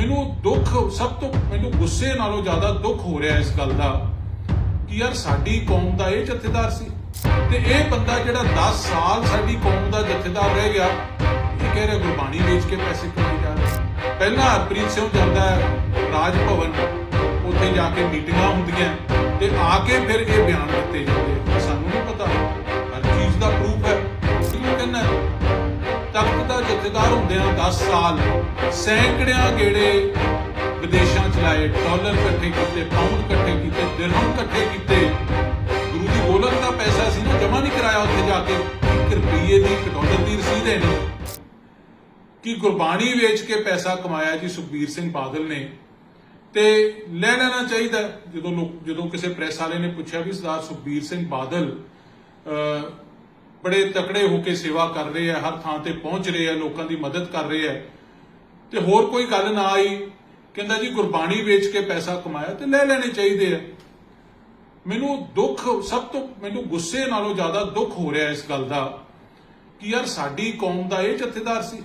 ਮੈਨੂੰ ਦੁੱਖ, ਸਭ ਤੋਂ ਮੈਨੂੰ ਗੁੱਸੇ ਨਾਲੋਂ ਜ਼ਿਆਦਾ ਦੁੱਖ ਹੋ ਰਿਹਾ ਇਸ ਗੱਲ ਦਾ ਕਿ ਯਾਰ ਸਾਡੀ ਕੌਮ ਦਾ ਇਹ ਜਥੇਦਾਰ ਸੀ ਤੇ ਇਹ ਬੰਦਾ ਜਿਹੜਾ 10 ਸਾਲ ਸਾਡੀ ਕੌਮ ਦਾ ਜਥੇਦਾਰ ਰਹਿ ਗਿਆ, ਇਹ ਕਹਿ ਰਿਹਾ ਗੁਰਬਾਣੀ ਵੇਚ ਕੇ ਪੈਸੇ ਕਮਾਈ ਜਾ ਰਿਹਾ। ਪਹਿਲਾਂ ਹਰਪ੍ਰੀਤ ਸਿੰਘ ਜਾਂਦਾ ਰਾਜ ਭਵਨ, ਉੱਥੇ ਜਾ ਕੇ ਮੀਟਿੰਗਾਂ ਹੁੰਦੀਆਂ ਤੇ ਆ ਕੇ ਫਿਰ ਇਹ ਬਿਆਨ ਦਿੱਤੇ ਜਾਂਦੇ ਤਖਤ ਹੁੰਦਿਆਂ 10 ਸਾਲ ਸੈਂਕੜਿਆਂ ਗੇੜੇ ਵਿਦੇਸ਼ਾਂ ਚ ਲਾਏ ਡਾਲਰ ਇਕੱਠੇ ਕੀਤੇ ਪਾਉਂਡ ਇਕੱਠੇ ਕੀਤੇ ਦਿਰਹਮ ਇਕੱਠੇ ਕੀਤੇ। ਗੁਰੂ ਦੀ ਗੋਲਕ ਦਾ ਪੈਸਾ ਸੀ ਨਾ ਜਮਾ ਨਹੀਂ ਕਰਾਇਆ ਉੱਥੇ ਜਾ ਕੇ। 1 ਰੁਪਈਏ ਦੀ 1 ਡਾਲਰ ਦੀ ਰਸੀਦ ਹੈ ਨਹੀਂ। ਕਿ ਗੁਰਬਾਣੀ ਵੇਚ ਕੇ ਪੈਸਾ ਕਮਾਇਆ ਜੀ ਸੁਖਬੀਰ ਸਿੰਘ ਬਾਦਲ ਨੇ? ਤੇ ਲੈ ਲੈਣਾ ਚਾਹੀਦਾ ਜਦੋਂ ਲੋਕ ਜਦੋਂ ਕਿਸੇ ਪ੍ਰੈਸ ਵਾਲੇ ਨੇ ਪੁੱਛਿਆ ਵੀ ਸਰਦਾਰ ਸੁਖਬੀਰ ਸਿੰਘ ਬਾਦਲ ਅਹ, ਬੜੇ ਤਕੜੇ ਹੋ ਕੇ ਸੇਵਾ ਕਰ ਰਹੇ ਆ, ਹਰ ਥਾਂ ਤੇ ਪਹੁੰਚ ਰਹੇ ਆ, ਲੋਕਾਂ ਦੀ ਮਦਦ ਕਰ ਰਹੇ ਆ। ਤੇ ਹੋਰ ਕੋਈ ਗੱਲ ਨਾ ਆਈ, ਕਹਿੰਦਾ ਜੀ ਗੁਰਬਾਣੀ ਵੇਚ ਕੇ ਪੈਸਾ ਕਮਾਇਆ ਤੇ ਲੈ ਲੈਣੇ ਚਾਹੀਦੇ ਆ। ਮੈਨੂੰ ਦੁੱਖ, ਸਭ ਤੋਂ ਮੈਨੂੰ ਗੁੱਸੇ ਨਾਲੋਂ ਜ਼ਿਆਦਾ ਦੁੱਖ ਹੋ ਰਿਹਾ ਇਸ ਗੱਲ ਦਾ ਕਿ ਯਾਰ ਸਾਡੀ ਕੌਮ ਦਾ ਇਹ ਜਥੇਦਾਰ ਸੀ।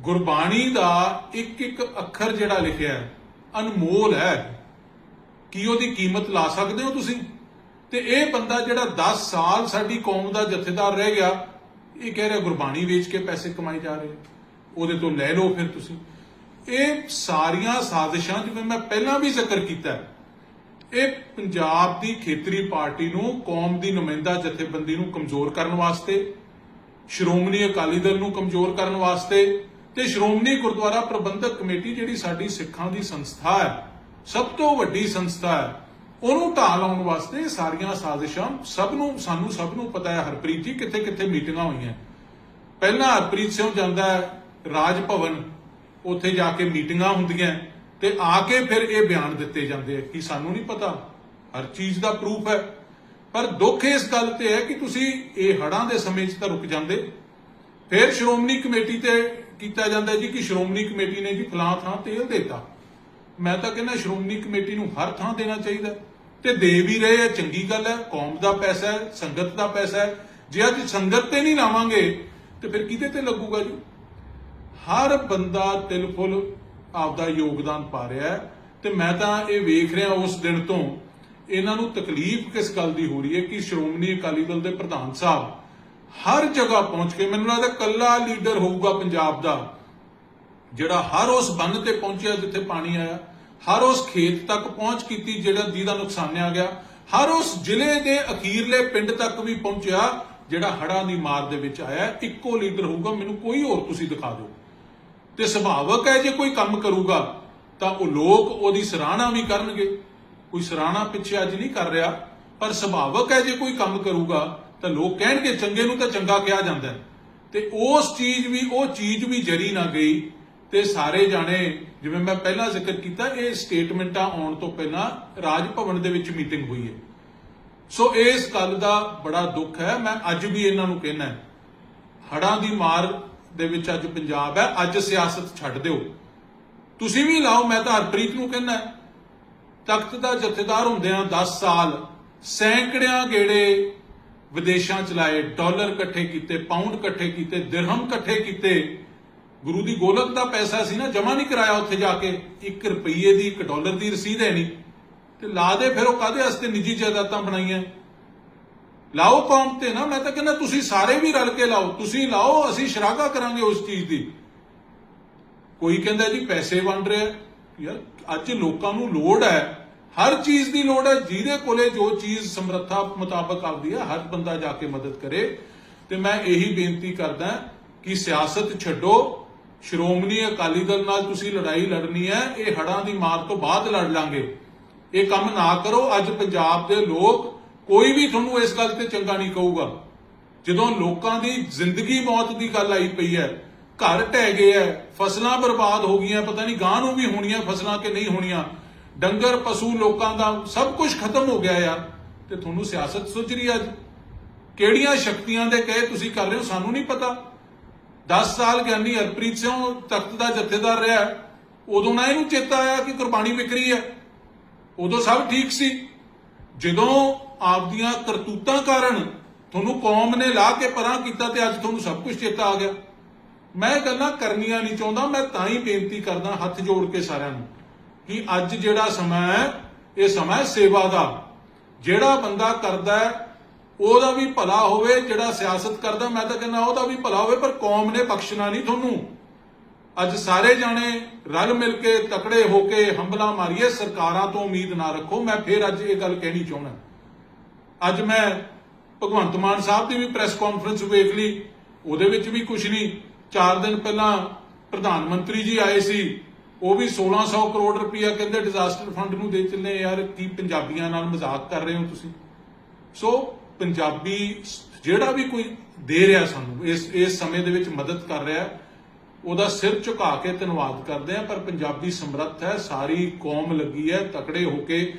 ਗੁਰਬਾਣੀ ਦਾ ਇੱਕ ਇੱਕ ਅੱਖਰ ਜਿਹੜਾ ਲਿਖਿਆ ਅਨਮੋਲ ਹੈ। ਕੀ ਉਹਦੀ ਕੀਮਤ ਲਾ ਸਕਦੇ ਹੋ ਤੁਸੀਂ? ਤੇ ਇਹ ਬੰਦਾ ਜਿਹੜਾ 10 ਸਾਲ ਸਾਡੀ ਕੌਮ ਦਾ ਜਥੇਦਾਰ ਰਹਿ ਗਿਆ, ਇਹ ਕਹਿ ਰਿਹਾ ਗੁਰਬਾਣੀ ਵੇਚ ਕੇ ਪੈਸੇ ਕਮਾਈ ਜਾ ਰਹੇ ਉਹਦੇ ਤੋਂ ਲੈ ਲਓ ਫਿਰ ਤੁਸੀਂ। ਇਹ ਸਾਰੀਆਂ ਸਾਜ਼ਿਸ਼ਾਂ, ਜਿਵੇਂ ਮੈਂ ਪਹਿਲਾਂ ਵੀ ਜ਼ਿਕਰ ਕੀਤਾ, ਇਹ ਪੰਜਾਬ ਦੀ ਖੇਤਰੀ ਪਾਰਟੀ ਨੂੰ, ਕੌਮ ਦੀ ਨੁਮਾਇੰਦਾ ਜਥੇਬੰਦੀ ਨੂੰ ਕਮਜ਼ੋਰ ਕਰਨ ਵਾਸਤੇ, ਸ਼੍ਰੋਮਣੀ ਅਕਾਲੀ ਦਲ ਨੂੰ ਕਮਜ਼ੋਰ ਕਰਨ ਵਾਸਤੇ ਤੇ ਸ਼੍ਰੋਮਣੀ ਗੁਰਦੁਆਰਾ ਪ੍ਰਬੰਧਕ ਕਮੇਟੀ ਜਿਹੜੀ ਸਾਡੀ ਸਿੱਖਾਂ ਦੀ ਸੰਸਥਾ ਹੈ, ਸਭ ਤੋਂ ਵੱਡੀ ਸੰਸਥਾ ਹੈ ਉਹਨੂੰ ਢਾਹ ਲਾਉਣ ਵਾਸਤੇ ਸਾਰੀਆਂ ਸਾਜ਼ਿਸ਼ਾਂ ਸਭ ਨੂੰ, ਸਾਨੂੰ ਸਭ ਨੂੰ ਪਤਾ ਹੈ, ਹਰਪ੍ਰੀਤ ਜੀ ਕਿੱਥੇ ਕਿੱਥੇ ਮੀਟਿੰਗਾਂ ਹੋਈਆਂ। ਪਹਿਲਾਂ ਹਰਪ੍ਰੀਤ ਸਿੰਘ ਜਾਂਦਾ ਰਾਜ ਭਵਨ ਉੱਥੇ ਜਾ ਕੇ ਮੀਟਿੰਗਾਂ ਹੁੰਦੀਆਂ ਤੇ ਆ ਕੇ ਫਿਰ ਇਹ ਬਿਆਨ ਦਿੱਤੇ ਜਾਂਦੇ ਆ ਕਿ ਸਾਨੂੰ ਨਹੀਂ ਪਤਾ। ਹਰ ਚੀਜ਼ ਦਾ ਪ੍ਰੂਫ ਹੈ। ਪਰ ਦੁੱਖ ਇਸ ਗੱਲ ਤੇ ਹੈ ਕਿ ਤੁਸੀਂ ਇਹ ਹੜਾਂ ਦੇ ਸਮੇਂ 'ਚ ਤਾਂ ਰੁਕ ਜਾਂਦੇ। ਫਿਰ ਸ਼੍ਰੋਮਣੀ ਕਮੇਟੀ ਤੇ ਕੀਤਾ ਜਾਂਦਾ ਜੀ ਕਿ ਸ਼੍ਰੋਮਣੀ ਕਮੇਟੀ ਨੇ ਜੀ ਫਲਾਂ ਥਾਂ ਤੇਲ ਦੇਤਾ। ਮੈਂ ਤਾਂ ਕਹਿੰਦਾ ਸ਼੍ਰੋਮਣੀ ਕਮੇਟੀ ਨੂੰ ਹਰ ਥਾਂ ਦੇਣਾ ਚਾਹੀਦਾ। ਤੇ ਦੇ ਵੀ ਰਹੇ ਆ, ਚੰਗੀ ਗੱਲ ਹੈ, ਕੌਮ ਦਾ ਪੈਸਾ ਹੈ, ਸੰਗਤ ਦਾ ਪੈਸਾ ਹੈ। ਜੇ ਅੱਜ ਸੰਗਤ ਤੇ ਨਹੀਂ ਲਾਵਾਂਗੇ, ਤੇ ਫਿਰ ਕਿਹਦੇ ਤੇ ਲੱਗੂਗਾ ਜੀ? ਹਰ ਬੰਦਾ ਤਿਲ ਆਪਦਾ ਯੋਗਦਾਨ ਪਾ ਰਿਹਾ ਹੈ, ਤੇ ਮੈਂ ਤਾਂ ਇਹ ਵੇਖ ਰਿਹਾ ਉਸ ਦਿਨ ਤੋਂ, ਇਹਨਾਂ ਨੂੰ ਤਕਲੀਫ ਕਿਸ ਗੱਲ ਦੀ ਹੋ ਰਹੀ ਹੈ ਕਿ ਸ਼੍ਰੋਮਣੀ ਅਕਾਲੀ ਦਲ ਦੇ ਪ੍ਰਧਾਨ ਸਾਹਿਬ ਹਰ ਜਗ੍ਹਾ ਪਹੁੰਚ ਕੇ, ਮੈਨੂੰ ਲੱਗਦਾ ਕੱਲਾ ਲੀਡਰ ਹੋਊਗਾ ਪੰਜਾਬ ਦਾ, ਜਿਹੜਾ ਹਰ ਉਸ ਬੰਨ ਤੇ ਪਹੁੰਚਿਆ ਜਿੱਥੇ ਪਾਣੀ ਆਇਆ। ਹਰ ਉਸ ਖੇਤ ਤੱਕ ਪਹੁੰਚ ਕੀਤੀ ਜਿਹੜਾ ਜਿਹਦਾ ਨੁਕਸਾਨਿਆ ਗਿਆ। ਹਰ ਉਸ ਜ਼ਿਲ੍ਹੇ ਦੇ ਅਖੀਰਲੇ ਪਿੰਡ ਤੱਕ ਵੀ ਪਹੁੰਚਿਆ ਜਿਹੜਾ ਹੜ੍ਹਾਂ ਦੀ ਮਾਰ ਦੇ ਵਿੱਚ ਆਇਆ। ਇੱਕੋ ਲੀਡਰ ਹੋਊਗਾ, ਮੈਨੂੰ ਕੋਈ ਹੋਰ ਤੁਸੀਂ ਦਿਖਾ ਦਿਓ। ਤੇ ਸੁਭਾਵਕ ਹੈ, ਜੇ ਕੋਈ ਕੰਮ ਕਰੂਗਾ, ਤਾਂ ਉਹ ਲੋਕ ਉਹਦੀ ਸਰਾਹਣਾ ਵੀ ਕਰਨਗੇ। ਕੋਈ ਸਰਾਹਣਾ ਪਿੱਛੇ ਅੱਜ ਨਹੀਂ ਕਰ ਰਿਹਾ, ਪਰ ਸੁਭਾਵਕ ਹੈ, ਜੇ ਕੋਈ ਕੰਮ ਕਰੂਗਾ, ਤਾਂ ਲੋਕ ਕਹਿਣਗੇ, ਚੰਗੇ ਨੂੰ ਤਾਂ ਚੰਗਾ ਕਿਹਾ ਜਾਂਦਾ ਤੇ ਉਸ ਚੀਜ਼ ਵੀ, ਉਹ ਚੀਜ਼ ਵੀ ਜਰੀ ਨਾ ਗਈ ਤੇ ਸਾਰੇ ਜਾਣੇ, ਜਿਵੇਂ ਮੈਂ ਪਹਿਲਾਂ ਜ਼ਿਕਰ ਕੀਤਾ, ਇਹ ਸਟੇਟਮੈਂਟਾਂ ਆਉਣ ਤੋਂ ਪਹਿਲਾਂ ਰਾਜ ਭਵਨ ਦੇ ਵਿੱਚ ਮੀਟਿੰਗ ਹੋਈ ਹੈ। ਸੋ ਇਸ ਗੱਲ ਦਾ ਬੜਾ ਦੁੱਖ ਹੈ, ਮੈਂ ਅੱਜ ਵੀ ਇਹਨਾਂ ਨੂੰ ਕਹਿਣਾ ਹੈ। ਹੜਾਂ ਦੀ ਮਾਰ ਦੇ ਵਿੱਚ ਅੱਜ ਪੰਜਾਬ ਹੈ, ਅੱਜ ਸਿਆਸਤ ਛੱਡ ਦਿਓ। ਤੁਸੀਂ ਵੀ ਲਾਓ, ਮੈਂ ਤਾਂ ਹਰਪ੍ਰੀਤ ਨੂੰ ਕਹਿਣਾ ਹੈ। ਤਖਤ ਦਾ ਜਥੇਦਾਰ ਹੁੰਦਿਆਂ 10 ਸਾਲ, ਸੈਂਕੜਿਆਂ ਗੇੜੇ ਵਿਦੇਸ਼ਾਂ ਚਲਾਏ ਡਾਲਰ ਇਕੱਠੇ ਕੀਤੇ ਪਾਉਂਡ ਇਕੱਠੇ ਕੀਤੇ, ਦਿਰਹਮ ਇਕੱਠੇ ਕੀਤੇ। ਗੁਰੂ ਦੀ ਗੋਲਕ ਦਾ ਪੈਸਾ ਸੀ ਨਾ ਜਮਾ ਨਹੀਂ ਕਰਾਇਆ ਉੱਥੇ ਜਾ ਕੇ। 1 ਰੁਪਈਏ ਦੀ 1 ਡਾਲਰ ਦੀ ਰਸੀਦ ਹੈ ਨਹੀਂ। ਤੇ ਲਾ ਦੇ ਫਿਰ ਉਹ ਕਾਦੇ ਵਾਸਤੇ ਨਿੱਜੀ ਜਾਇਦਾਦਾਂ ਬਣਾਈਆਂ? ਲਾਓ ਕੌਮ ਤੇ ਨਾ, ਮੈਂ ਤਾਂ ਕਹਿੰਦਾ ਤੁਸੀਂ ਸਾਰੇ ਵੀ ਰਲ ਕੇ ਲਾਓ। ਤੁਸੀਂ ਲਾਓ, ਅਸੀਂ ਸ਼ਰਾਗਾ ਕਰਾਂਗੇ ਉਸ ਚੀਜ਼ ਦੀ। ਕੋਈ ਕਹਿੰਦਾ ਜੀ ਪੈਸੇ ਵੰਡ ਰਿਹਾ ਯਾਰ, ਅੱਜ ਲੋਕਾਂ ਨੂੰ ਲੋੜ ਹੈ। ਹਰ ਚੀਜ਼ ਦੀ ਲੋੜ ਹੈ। ਜਿਹਦੇ ਕੋਲੇ ਜੋ ਚੀਜ਼ ਸਮਰੱਥਾ ਮੁਤਾਬਕ ਆਉਂਦੀ ਹੈ, ਹਰ ਬੰਦਾ ਜਾ ਕੇ ਮਦਦ ਕਰੇ। ਤੇ ਮੈਂ ਇਹੀ ਬੇਨਤੀ ਕਰਦਾ ਕਿ ਸਿਆਸਤ ਛੱਡੋ। ਸ਼੍ਰੋਮਣੀ ਅਕਾਲੀ ਦਲ ਨਾਲ ਤੁਸੀਂ ਲੜਾਈ ਲੜਨੀ ਹੈ, ਇਹ ਹੜਾਂ ਦੀ ਮਾਰ ਤੋਂ ਬਾਅਦ ਲੜ ਲਾਂਗੇ। ਇਹ ਕੰਮ ਨਾ ਕਰੋ, ਅੱਜ ਪੰਜਾਬ ਦੇ ਲੋਕ ਕੋਈ ਵੀ ਤੁਹਾਨੂੰ ਇਸ ਗੱਲ ਤੇ ਚੰਗਾ ਨਹੀਂ ਕਹੂਗਾ। ਜਦੋਂ ਲੋਕਾਂ ਦੀ ਜ਼ਿੰਦਗੀ ਮੌਤ ਦੀ ਗੱਲ ਆਈ ਪਈ ਹੈ, ਘਰ ਢਹਿ ਗਏ ਐ ਫਸਲਾਂ ਬਰਬਾਦ ਹੋ ਗਈਆਂ, ਪਤਾ ਨਹੀਂ ਗਾਂ ਨੂੰ ਵੀ ਹੋਣੀਆਂ, ਫਸਲਾਂ ਕਿ ਨਹੀਂ ਹੋਣੀਆਂ। ਡੰਗਰ, ਪਸ਼ੂ ਲੋਕਾਂ ਦਾ ਸਭ ਕੁਝ ਖਤਮ ਹੋ ਗਿਆ ਯਾਰ ਤੇ ਤੁਹਾਨੂੰ ਸਿਆਸਤ ਸੁੱਝ ਰਹੀ ਅੱਜ। ਕਿਹੜੀਆਂ ਸ਼ਕਤੀਆਂ ਦੇ ਕਹੇ ਤੁਸੀਂ ਕਰ ਰਹੇ ਹੋ, ਸਾਨੂੰ ਨਹੀਂ ਪਤਾ। 10 ਸਾਲ ਗਿਆਨੀ ਹਰਪ੍ਰੀਤ ਸਿੰਘ ਤਖਤ ਦਾ ਜਥੇਦਾਰ ਰਿਹਾ, ਉਦੋਂ ਨਾ ਇਹਨੂੰ ਚੇਤਾ ਆਇਆ ਕਿ ਕੁਰਬਾਨੀ ਵਿਕ ਹੈ। ਉਦੋਂ ਸਭ ਠੀਕ ਸੀ। ਜਦੋਂ ਆਪਦੀਆਂ ਕਰਤੂਤਾਂ ਕਾਰਨ ਤੁਹਾਨੂੰ ਕੌਮ ਨੇ ਲਾ ਕੇ ਪਰਾਂ ਕੀਤਾ ਤੇ ਅੱਜ ਤੁਹਾਨੂੰ ਸਭ ਕੁਝ ਚੇਤਾ ਆ ਗਿਆ। ਮੈਂ ਇਹ ਗੱਲਾਂ ਕਰਨੀਆਂ ਨਹੀਂ ਚਾਹੁੰਦਾ, ਮੈਂ ਤਾਂ ਹੀ ਬੇਨਤੀ ਕਰਦਾ ਹੱਥ ਜੋੜ ਕੇ ਸਾਰਿਆਂ ਨੂੰ ਕਿ ਅੱਜ ਜਿਹੜਾ ਸਮਾਂ ਹੈ, ਇਹ ਸਮਾਂ ਸੇਵਾ ਦਾ। ਜਿਹੜਾ ਬੰਦਾ ਕਰਦਾ ਹੈ ਉਹਦਾ ਵੀ ਭਲਾ ਹੋਵੇ ਜਿਹੜਾ ਸਿਆਸਤ ਕਰਦਾ, ਮੈਂ ਤਾਂ ਕਹਿੰਦਾ ਉਹਦਾ ਵੀ ਭਲਾ ਹੋਵੇ, ਪਰ ਕੌਮ ਨੇ ਬਖਸ਼ਣਾ ਨਹੀਂ ਤੁਹਾਨੂੰ। ਅੱਜ ਸਾਰੇ ਜਾਣੇ ਰਲ ਮਿਲ ਕੇ ਤਕੜੇ ਹੋ ਕੇ ਹੰਬਲਾ ਮਾਰੀਏ, ਸਰਕਾਰਾਂ ਤੋਂ ਉਮੀਦ ਨਾ ਰੱਖੋ। ਮੈਂ ਫੇਰ ਅੱਜ ਇਹ ਗੱਲ ਕਹਿਣੀ ਚਾਹੁੰਦਾ। ਅੱਜ ਮੈਂ ਭਗਵੰਤ ਮਾਨ ਸਾਹਿਬ ਦੀ ਵੀ ਪ੍ਰੈਸ ਕਾਨਫਰੰਸ ਵੇਖ ਲਈ। ਉਹਦੇ ਵਿੱਚ ਵੀ ਕੁਝ ਨਹੀਂ। 4 ਦਿਨ ਪਹਿਲਾਂ ਪ੍ਰਧਾਨ ਮੰਤਰੀ ਜੀ ਆਏ ਸੀ। ਉਹ ਵੀ 1600 ਕਰੋੜ ਰੁਪਇਆ ਕਹਿੰਦੇ ਡਿਜ਼ਾਸਟਰ ਫੰਡ ਨੂੰ ਦੇ ਚੱਲੇ। ਯਾਰ, ਕੀ ਪੰਜਾਬੀਆਂ ਨਾਲ ਮਜ਼ਾਕ ਕਰ ਰਹੇ ਹੋ ਤੁਸੀਂ? ਸੋ ਪੰਜਾਬੀ ਜਿਹੜਾ ਵੀ ਕੋਈ ਦੇ ਰਿਹਾ ਸਾਨੂੰ, ਇਸ ਇਸ ਸਮੇਂ ਦੇ ਵਿੱਚ ਮਦਦ ਕਰ ਰਿਹਾ, ਉਹਦਾ ਸਿਰ ਝੁਕਾ ਕੇ ਧੰਨਵਾਦ ਕਰਦੇ ਆ ਪਰ ਪੰਜਾਬੀ ਸਮਰੱਥ ਹੈ, ਸਾਰੀ ਕੌਮ ਲੱਗੀ ਹੈ, ਤਕੜੇ ਹੋ ਕੇ